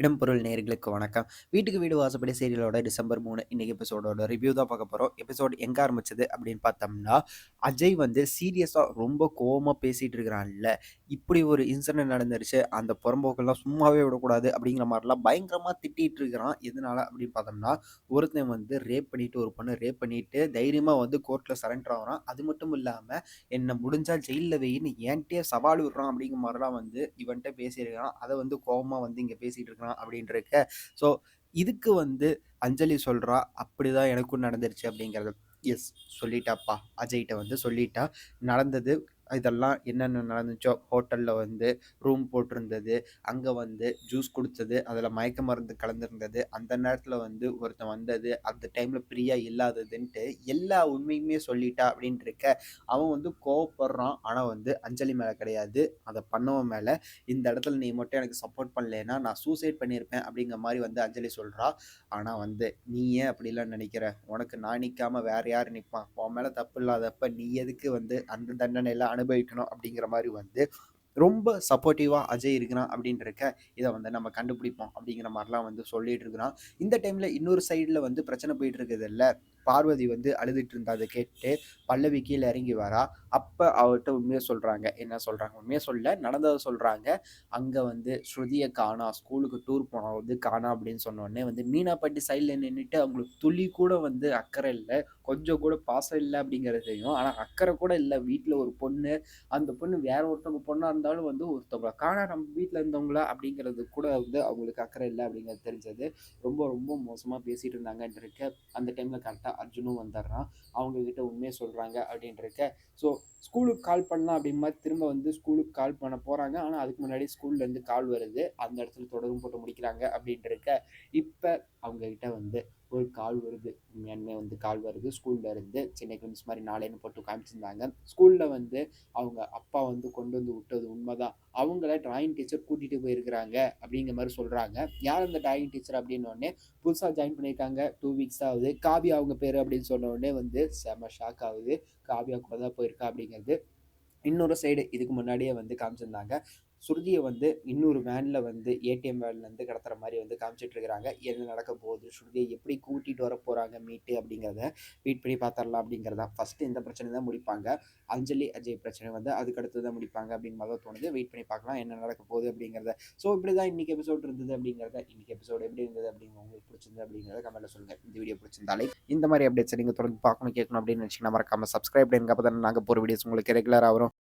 இடம்பொருள் நேர்களுக்கு வணக்கம். வீட்டுக்கு வீடு வாசப்படி சீரியலோட டிசம்பர் மூணு இன்னைக்கு எபிசோடோட ரிவ்யூ தான் பார்க்க போகிறோம் எபிசோட் எங்கே ஆரம்பிச்சது அப்படின்னு பார்த்தோம்னா அஜய் வந்து சீரியஸாக ரொம்ப கோவமாக பேசிகிட்டு இருக்கிறான்ல. இப்படி ஒரு இன்சிடென்ட் நடந்துருச்சு. அந்த புறம்போக்கெல்லாம் சும்மாவே விடக்கூடாது அப்படிங்கிற மாதிரிலாம் பயங்கரமாக திட்டிகிட்டு இருக்கிறான். எதனால அப்படின்னு பார்த்தோம்னா ஒருத்தன் வந்து ரேப் பண்ணிட்டு ஒரு பொண்ணு ரேப் பண்ணிட்டு தைரியமாக வந்து கோர்ட்டில் சரண்டர் ஆகிறான். அது மட்டும் இல்லாமல் என்னை முடிஞ்சால் ஜெயிலில் வெயின்னு ஏன்ட்டே சவால் விடுறான் அப்படிங்கிற மாதிரிலாம் வந்து இவன்கிட்ட பேசியிருக்கான் அதை வந்து கோவமாக வந்து இங்கே பேசிகிட்டு இருக்கிறான். அப்படின்னு இருக்க ஸோ இதுக்கு வந்து அஞ்சலி சொல்கிறா அப்படிதான் எனக்கும் நடந்துருச்சு அப்படிங்கிறது எஸ் சொல்லிட்டாப்பா. அஜய்கிட்ட வந்து சொல்லிட்டா. நடந்தது இதெல்லாம் என்னென்ன நடந்துச்சோ ஹோட்டலில் வந்து ரூம் போட்டிருந்தது அங்கே வந்து ஜூஸ் கொடுத்தது அதில் மயக்க மருந்து கலந்துருந்தது அந்த நேரத்தில் வந்து ஒருத்தன் வந்தது அந்த டைமில் ஃப்ரீயாக இல்லாததுன்ட்டு எல்லா உண்மையுமே சொல்லிட்டா அப்படின்ட்டு இருக்க அவன் வந்து கோவப்படுறான் ஆனால் வந்து அஞ்சலி மேலே கிடையாது. அதை பண்ணவன் மேலே. இந்த இடத்துல நீ மட்டும் எனக்கு சப்போர்ட் பண்ணலைன்னா நான் சூசைட் பண்ணியிருப்பேன் அப்படிங்கிற மாதிரி வந்து அஞ்சலி சொல்கிறா ஆனால் வந்து நீ ஏன் அப்படிலாம் நினைக்கிற? உனக்கு நான் நிற்காம வேற யார் நிற்பான் உன் மேலே தப்பு இல்லாதப்ப நீ எதுக்கு வந்து அந்த தண்டனையெல்லாம் அனுபவிக்கணும் அப்படிங்கிற மாதிரி வந்து ரொம்ப சப்போர்ட்டிவாக அஜய் இருக்கிறான் அப்படின்றக்க இதை வந்து நம்ம கண்டுபிடிப்போம் அப்படிங்கிற மாதிரிலாம் வந்து சொல்லிட்டு இருக்கிறான். இந்த டைமில் இன்னொரு சைடில் வந்து பிரச்சனை போயிட்டு இருக்குது இல்லை. பார்வதி வந்து அழுதுட்டு இருந்தா அதை கேட்டு பல்லவி கீழே இறங்கி வரா. அப்போ அவர்கிட்ட உண்மையை சொல்கிறாங்க என்ன சொல்கிறாங்க உண்மையை சொல்ல நடந்ததை சொல்கிறாங்க அங்கே வந்து ஸ்ருதியை காணா ஸ்கூலுக்கு டூர் போனோம் வந்து காணா அப்படின்னு சொன்னோடனே வந்து மீனாப்பட்டி சைடில் நின்றுட்டு அவங்களுக்கு துளி கூட வந்து அக்கறை இல்லை. கொஞ்சம் கூட பாசம் இல்லை அப்படிங்கிறது தெரியும் ஆனால் அக்கறை கூட இல்லை. வீட்டில் ஒரு பொண்ணு அந்த பொண்ணு வேற ஒருத்தவங்க பொண்ணாக இருந்தாலும் வந்து ஒருத்தவங்களை காணா நம்ம வீட்டில் இருந்தவங்களா அப்படிங்கிறது கூட வந்து அவங்களுக்கு அக்கறை இல்லை அப்படிங்கிறது தெரிஞ்சது. ரொம்ப ரொம்ப மோசமாக பேசிகிட்டு இருந்தாங்கன்றிருக்க அந்த டைமில் கரெக்டாக அர்ஜுனும் வந்துடுறான். அவங்கக்கிட்ட உண்மையை சொல்கிறாங்க அப்படின்றக்க ஸோ ஸ்கூலுக்கு கால் பண்ணலாம் அப்படின் மாதிரி திரும்ப வந்து ஸ்கூலுக்கு கால் பண்ண போகிறாங்க ஆனால் அதுக்கு முன்னாடி ஸ்கூல்லேருந்து கால் வருது. அந்த இடத்துல தொடரும் போட்டு முடிக்கிறாங்க அப்படின்ட்டு இப்போ அவங்கக்கிட்ட வந்து ஒரு கால் வருது. உண்மையானுமே வந்து கால் வருது. ஸ்கூல்ல இருந்து சென்னை கிளிம்ஸ் மாதிரி நாளேன்னு போட்டு காமிச்சிருந்தாங்க. ஸ்கூலில் வந்து அவங்க அப்பா வந்து கொண்டு வந்து விட்டது உண்மைதான். அவங்கள டிராயிங் டீச்சர் கூட்டிகிட்டு போயிருக்கிறாங்க அப்படிங்கிற மாதிரி சொல்கிறாங்க யார் அந்த டிராயிங் டீச்சர் அப்படின்னோடனே புதுசாக ஜாயின் பண்ணியிருக்காங்க. டூ வீக்ஸ் ஆகுது. காவியா அவங்க பேர் அப்படின்னு சொன்ன உடனே வந்து செம ஷாக் ஆகுது. காவியா கூட தான் போயிருக்கா அப்படிங்கிறது. இன்னொரு சைடு இதுக்கு முன்னாடியே வந்து காமிச்சிருந்தாங்க. சுருதியை வந்து இன்னொரு வேனில் வந்து ஏடிஎம் வேன்லேருந்து கடத்துற மாதிரி வந்து காமிச்சிட்டு இருக்கிறாங்க என்ன நடக்க போகுது? ஸ்ருதியை எப்படி கூட்டிகிட்டு வர போகிறாங்க மீட்டு அப்படிங்கிறத வெயிட் பண்ணி பார்த்துடலாம் அப்படிங்கிறதா. ஃபஸ்ட்டு இந்த பிரச்சனை தான் முடிப்பாங்க. அஞ்சலி அஜய் பிரச்சனை வந்து அதுக்கு அடுத்து தான் முடிப்பாங்க அப்படிங்கிற மாதிரி தோணுது. வெயிட் பண்ணி பார்க்கலாம் என்ன நடக்க போகுது அப்படிங்கிறத. ஸோ இப்படி தான் இன்றைக்கி எபிசோட் இருந்தது அப்படிங்கிறத இன்றைக்கி எபிசோடு எப்படி இருந்தது அப்படிங்கிற உங்களுக்கு பிடிச்சிருந்தது அப்படிங்கிறத கமெண்ட்டில் சொல்லுங்கள் இந்த வீடியோ பிடிச்சிருந்தாலே இந்த மாதிரி அப்டேட்ஸ் நீங்கள் தொடர்ந்து பார்க்கணும் கேட்கணும் அப்படின்னு நினச்சிங்கன்னா மறக்காமல் சப்ஸ்கிரைப் பண்ணுங்க அப்போ தான் நாங்கள் போகிற வீடியோஸ் உங்களுக்கு ரெகுலராக வரும்.